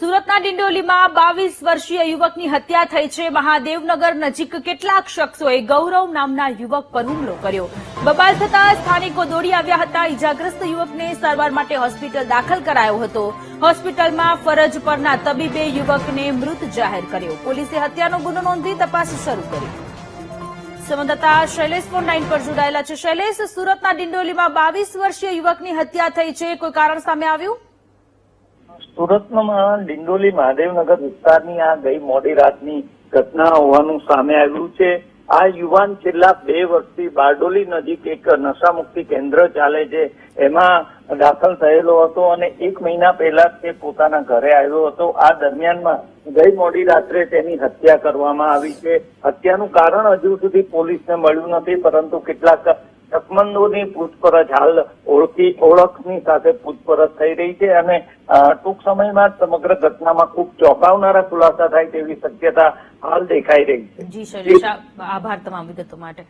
સુરતના ડિંડોલીમાં બાવીસ વર્ષીય યુવકની હત્યા થઈ છે. મહાદેવનગર નજીક કેટલાક શખ્સોએ ગૌરવ નામના યુવક પર હુમલો કર્યો. બબાલ થતા સ્થાનિકો દોડી આવ્યા હતા. ઇજાગ્રસ્ત યુવકને સારવાર માટે હોસ્પિટલ દાખલ કરાયો હતો. હોસ્પિટલમાં ફરજ પરના તબીબે યુવકને મૃત જાહેર કર્યો. પોલીસે હત્યાનો ગુનો નોંધી તપાસ શરૂ કરી. સંવાદદાતા શૈલેષ ફોન લાઈન પર જોડાયેલા છે. શૈલેષ, સુરતના ડિંડોલીમાં બાવીસ વર્ષીય યુવકની હત્યા થઈ છે. કોઈ કારણ સામે આવ્યું? સુરતમાં ડિંડોલી મહાદેવનગર વિસ્તારની આ ગઈ મોડી રાતની ઘટના હોવાનું સામે આવ્યું છે. આ યુવાન છેલ્લા બે વર્ષથી બારડોલી નજીક એક નશામુક્તિ કેન્દ્ર ચાલે છે. એમાં દાખલ થયેલો હતો અને એક મહિના પહેલા તે પોતાના ઘરે આવ્યો હતો. આ દરમિયાનમાં ગઈ મોડી રાત્રે તેની હત્યા કરવામાં આવી છે. હત્યાનું કારણ હજુ સુધી પોલીસને મળ્યું નથી, પરંતુ કેટલાક શકમંદોની પૂછપરછ હાલ ઓળખી, ઓળખની સાથે પૂછપરછ થઈ રહી છે અને ટૂંક સમયમાં સમગ્ર ઘટનામાં ખૂબ ચોંકાવનારા ખુલાસા થાય તેવી શક્યતા હાલ દેખાઈ રહી છે. જી આભાર તમામ વિગતો માટે.